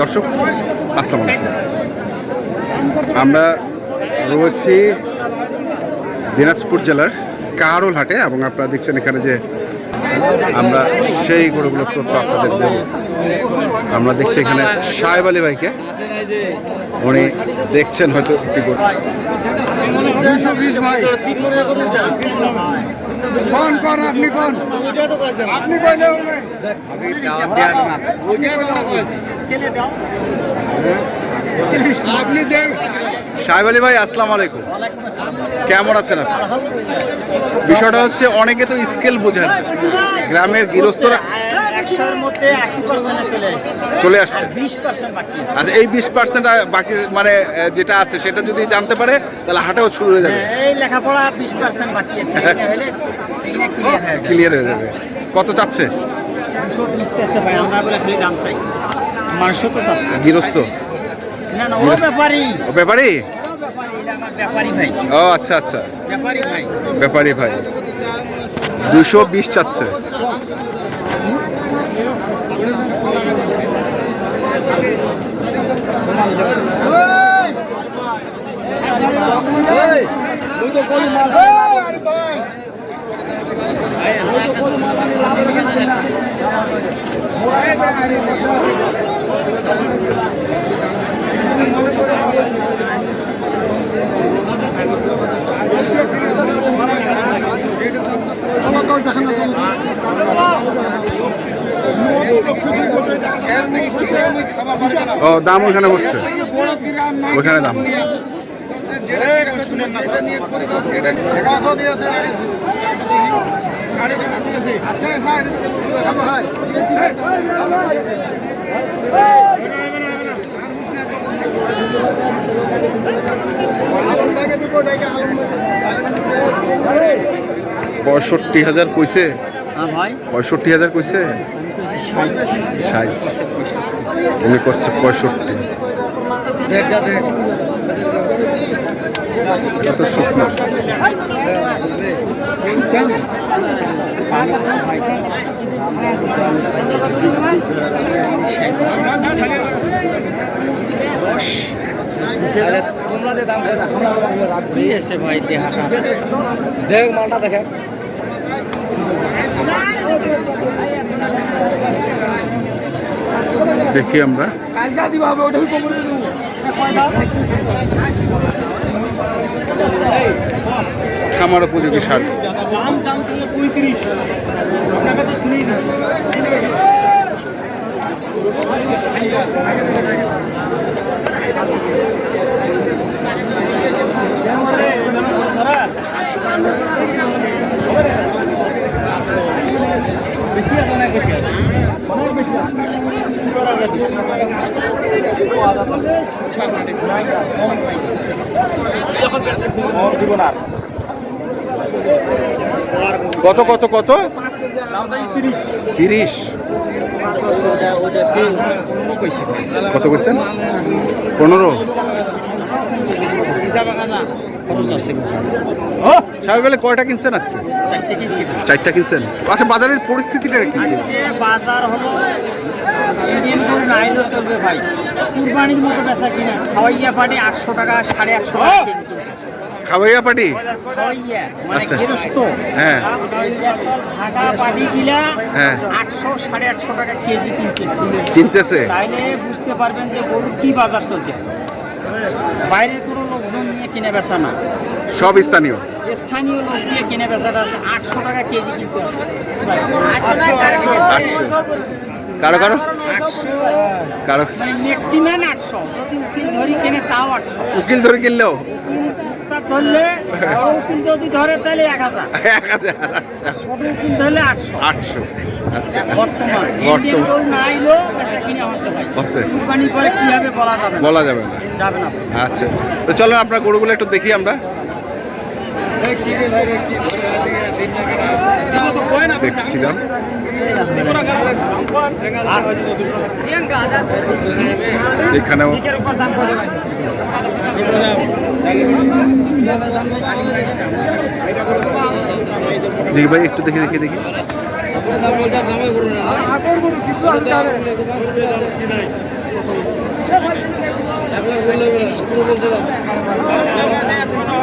দর্শক, আসসালামু আমরা রয়েছি দিনাজপুর জেলার কারোল হাটে এবং আপনারা দেখছেন এখানে যে আমরা সেই গরুগুলোর তথ্য আপনাদের দেব। আমরা দেখছি এখানে সাহেব আলী ভাইকে। উনি দেখছেন হয়তো একটি গরু। কোন কোন, আপনি কোন? আপনি আপনি সাহেব আলী ভাই, আসসালামু আলাইকুম। কেমন আছেন আপনি? বিষয়টা হচ্ছে, অনেকে তো স্কেল বোঝেন গ্রামের গৃহস্থরা একশোর মধ্যে আশি পার্সেন্টে চলে এসেছে চলে আসছে? বিশ পার্সেন্ট বাকি আচ্ছা এই বিশ পার্সেন্ট বাকি মানে যেটা আছে সেটা যদি জানতে পারে তাহলে হাটেও শুরু হয়ে যাবে। হ্যাঁ, এই লেখাপড়া বিশ পার্সেন্ট বাকি আছে। ক্লিয়ার হয়ে যাবে। হয়ে যাবে। কত চাচ্ছে? দুশো বিশ আছে ভাই আমরা বলে যে দাম চাই। মানুষও তো চাচ্ছে। গৃহস্থ? না না ও ব্যাপারী? ব্যাপারী আচ্ছা আচ্ছা। ব্যাপারী ভাই। ব্যাপারী ভাই। দুশো বিশ চাচ্ছে ও দাম ওখানে হচ্ছে। ওখানে দাম। পঁয়ষট্টি হাজার কইছে? হ্যাঁ ভাই। পঁয়ষট্টি হাজার কইছে? ষাট উনি করছে পঁয়ষট্টি। এটা তো শুকনো। কি আছে ভাই দেহাটা? দেখ মালটা দেখে। দেখি আমরা। খামার উপযোগী সার। দাম দাম পঁয়ত্রিশ কত কত কত? তিরিশ। কত করছেন পনেরো। খরচ আছে সাহেব কয়টা কিনছেন আজকে? চারটে কিনছি। চারটা কিনছেন। আচ্ছা বাজারের পরিস্থিতিটা কি? আজকে বাজার হলো ইন্ডিয়ান চলবে ভাই। কুরবানির মতো বেচা কিনা। খাওয়াইয়া পাটি আটশো টাকা সাড়ে আটশো টাকা কেজি কিনতেছে। খাওয়াইয়া পাটি? খাওয়াইয়া মানে আচ্ছা। গেরস্ত হ্যাঁ। ঢাকা পাটি কিলা হ্যাঁ। আটশো সাড়ে আটশো টাকা কেজি কিনতেছি। কিনতেছে? তাইলে বুঝতে পারবেন যে গরুর কি বাজার চলতেছে। বাইরের কোনো কিনে বেচা না? সব স্থানীয়। স্থানীয় লোক দিয়ে কিনে বেচাটা আছে আটশো টাকা কেজি কিনতে আসে। কারও কারও? আটশো। কারও। মানে ম্যাক্সিমাম আটশো। যদি উকিল ধরি কিনে তাও আটশো। উকিল ধরে কিনলেও? ধরলে বড় উকিল যদি ধরে তাহলে এক হাজার। এক হাজার আচ্ছা। ছোট উকিল ধরলে আটশো। আটশো আচ্ছা। বর্তমান বর্তমান। ইন্ডিয়ান গরু না আইলেও বেচা কিনে আসে ভাই। আচ্ছা কুরবানি করে কি হবে বলা যাবে বলা যাবে না। যাবে না। আচ্ছা। তো চলো আপনার গরুগুলো একটু দেখি আমরা। দেখছিলাম। এখানেও দেখি ভাই একটু দেখে দেখে দেখি। তাহলে দাম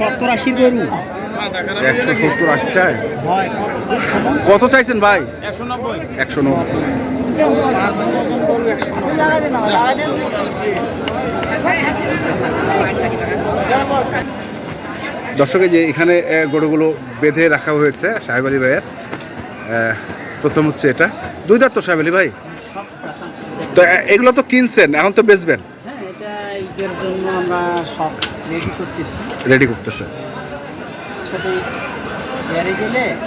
70 80 গরু একশো সত্তর আশি চায় কত চাইছেন ভাই? একশো নব্বই। একশো নব্বই। পাঁচ মতন গরু 100 দর্শকে যে এখানে গরুগুলো বেঁধে রাখা হয়েছে সাহেব আলী ভাইয়ের। প্রথম হচ্ছে এটা। দুই দাঁত তো সাহেব আলী ভাই? তো এগুলো তো কিনছেন এখন তো বেচবেন? রেডি করতেছি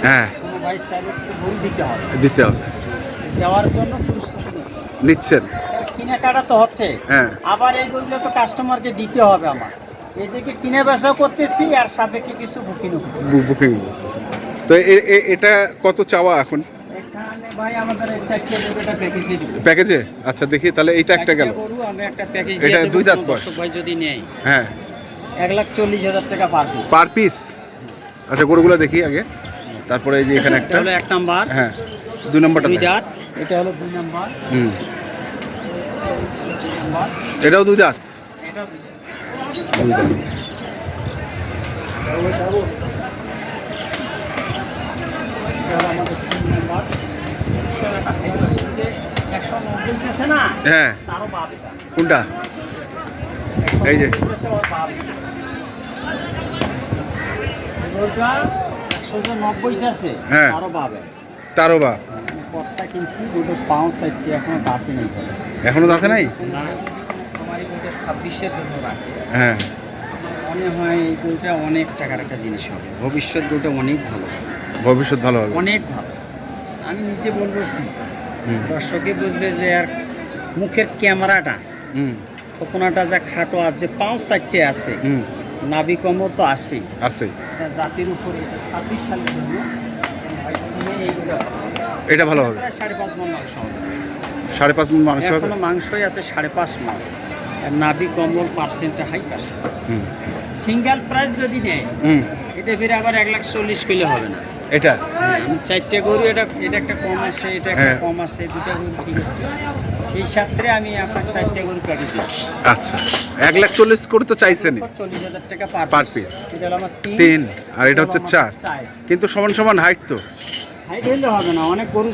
হ্যাঁ। দিতে হবে। দেওয়ার জন্য প্রস্তুতি নিচ্ছি। নিচ্ছেন। কেনাকাটা তো হচ্ছে। হ্যাঁ। আবার এইগুলো তো কাস্টমারকে দিতে হবে আমার। এদিকে কিনে বেচাও করতেছি আর সাবেকে কিছু করতেছি। বুকিং তো এটা কত চাওয়া এখন? প্যাকেজে আচ্ছা দেখি তাহলে একটা গেল। একটা প্যাকেজ এটা দুই দাঁত কোনো ভাই যদি নেয়। হ্যাঁ। এক লাখ চল্লিশ হাজার টাকা পার পিস পার পিস আচ্ছা গরুগুলো দেখি আগে। তারপরে এই যে এখানে একটা। হলো এক নাম্বার। হ্যাঁ। দুই নম্বরটা দুই। দাঁত এটা হলো দুই নাম্বার হুম এটাও দুই দাঁত দুই দাঁত। হ্যাঁ কোনটা এই যে। নব্বই আছে হ্যাঁ। আরও পাবে তারও বা পথটা কিনছি? দুটো পাউন্ড চারটে এখনও দাঁতে নেই। এখনও দাঁতে নাই? ছাব্বিশের জন্য হ্যাঁ। মনে হয় এই অনেক টাকার একটা জিনিস হবে। ভবিষ্যৎ বইটা অনেক ভালো ভবিষ্যৎ ভালো হবে। অনেক ভালো। আমি নিজে বলব কি? দর্শকে বুঝবে যে আর মুখের ক্যামেরাটা হুম। থোপনাটা যা খাটো আর যে পাউন্ড চারটে আছে হুম। নাবি তো আছেই। আছে। জাতির উপরে এটা ছাব্বিশ সালের জন্য এটা ভালো হবে। সাড়ে পাঁচ মন মাংস সাড়ে পাঁচ মন মাংস এখনও মাংসই আছে সাড়ে পাঁচ মন আর নাবি কম্বল পার্সেন্টটা হাই পার্সেন্ট হুম। সিঙ্গেল প্রাইস যদি নেয় হুম। এটা ফিরে আবার এক লাখ চল্লিশ কিলো হবে না। এটা? আমি চারটে গরু এটা এটা একটা কম আছে এটা একটা হ্যাঁ। কম আছে দুটা গরু ঠিক আছে। এই সাথে আমি আপনার চারটে গরু প্যাকেজ দিচ্ছি। আচ্ছা। এক লাখ চল্লিশ করে তো চাইছেন চল্লিশ হাজার টাকা পার পিস এটা হলো আমার তিন। আর এটা হচ্ছে চার। চার। কিন্তু সমান সমান হাইট তো। হাইট হইলে হবে না অনেক গরু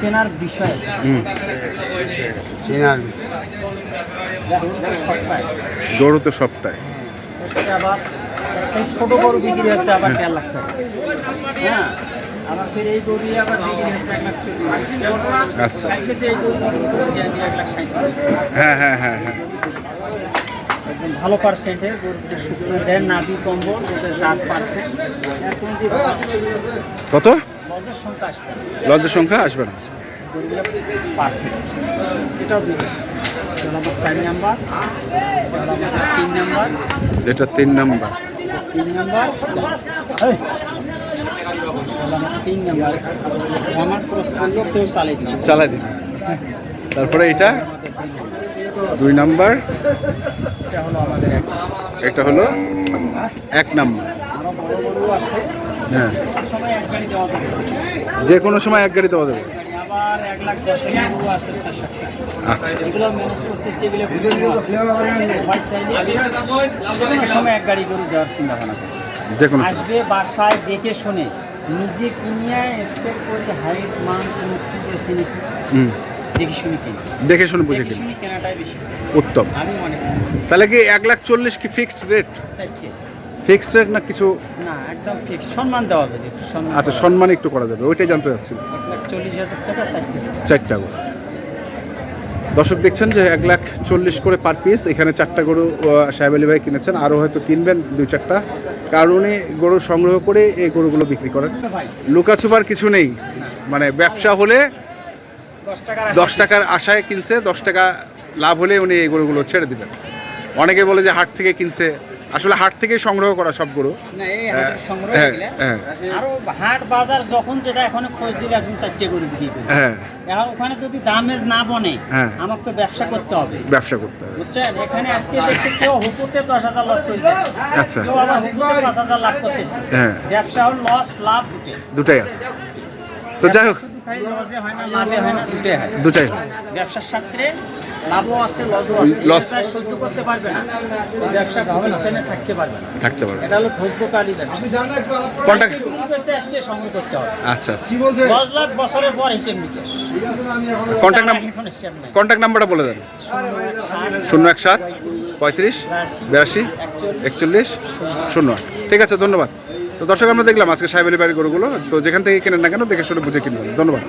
চেনার বিষয় সবটাই। গরু তো সবটাই। আবার এই ছোট গরু বিক্রি হচ্ছে আবার দেড় লাখ টাকা। হ্যাঁ আবার ফির এই গরু আবার বিক্রি হচ্ছে এক লাখ চল্লিশ। আচ্ছা। এই গরু বিক্রি করছি আমি এক লাখ সাঁত্রিশ হ্যাঁ হ্যাঁ হ্যাঁ হ্যাঁ। একদম ভালো শুকনো দেয় নাবি কম্বল ওদের পার্সেন্ট। কত? লজ্জার সংখ্যা আসবে না। পারফেক্ট এটাও চার নাম্বার। তিন নাম্বার। এটা তিন নাম্বার। তিন নাম্বার। আমার তিন নাম্বার। আমার ক্রস করলেও কেউ চালিয়ে দিবে চালাই দিন তারপরে এটা দুই নাম্বার। এটা হলো এক। নাম্বার। আছে। হ্যাঁ। যে কোনো সময় এক গাড়ি দেওয়া যাবে। আচ্ছা। যে কোনো আসবে বাসায় দেখে শুনে। নিজে কিনিয়ে করে হাইট মান হুম। দেখে শুনে কিনি। দেখে শুনে বুঝে কিন। শুনে কেনাটাই বেশি। উত্তম। আমি মনে করি। তাহলে কি এক লাখ চল্লিশ কি ফিক্সড রেট চারটে। ফিক্সড রেট না কিছু? না একদম ঠিক সম্মান দেওয়া যাবে একটু সম্মান আচ্ছা সম্মান একটু করা যাবে ওইটাই জানতে চাচ্ছি। এক লাখ চল্লিশ হাজার টাকা। চারটা গরু। দর্শক দেখছেন যে এক লাখ চল্লিশ করে পার পিস এখানে চারটা গরু সাহেব আলী ভাই কিনেছেন আরও হয়তো কিনবেন দুই চারটা। কারণ উনি গরু সংগ্রহ করে এই গরুগুলো বিক্রি করেন। ভাই। লুকাছুপার কিছু নেই। মানে ব্যবসা হলে দশ টাকার আশায় কিনছে দশ টাকা লাভ হলে উনি এই গরুগুলো ছেড়ে দিবেন। অনেকে বলে যে হাট থেকে কিনছে আসলে হাট থেকেই সংগ্রহ করা সব গরু। না এই হ্যাঁ, হ্যাঁ। হ্যাঁ। হাট বাজার যখন যেটা এখন খোঁজ দিলে একজন চারটে গরু বিক্রি করে। এখন ওখানে যদি দামে না বনে। আমাকে তো ব্যবসা করতে হবে। ব্যবসা করতে হবে। বুঝছেন? এখানে আজকে দেখছি কেউ হুকুতে দশ হাজার লস করে দিচ্ছে আচ্ছা। কেউ আবার হুকুতে পাঁচ হাজার লাভ করতেছে। ব্যবসা হল লস লাভ দুটে দুটাই আছে। তো যাই হোক। হয় না লাভে হয় না হয়। দুটাই হয়। ব্যবসার সাথে লাভও আছে লসও আছে। এটা সহ্য করতে পারবে না। ব্যবসা প্রতিষ্ঠানে থাকতে পারবে না। থাকতে পারবে এটা হলো ধৈর্যকারী ব্যবসা। কন্টাক্ট আজকে আজকে সংগ্রহ করতে হবে। আচ্ছা আচ্ছা। বছরের পর হিসেব নিকেশ। কন্ট্যাক্ট নাম এখন কন্ট্যাক্ট নাম্বারটা বলে দেন। শূন্য এক সাত পঁয়ত্রিশ বিরাশি একচল্লিশ শূন্য আট। ঠিক আছে ধন্যবাদ। তো দর্শক আমরা দেখলাম আজকে সাহেব আলী বাড়ির গরুগুলো। তো যেখান থেকে কেনেন না কেন দেখে শুনে বুঝে কিনবেন। ধন্যবাদ।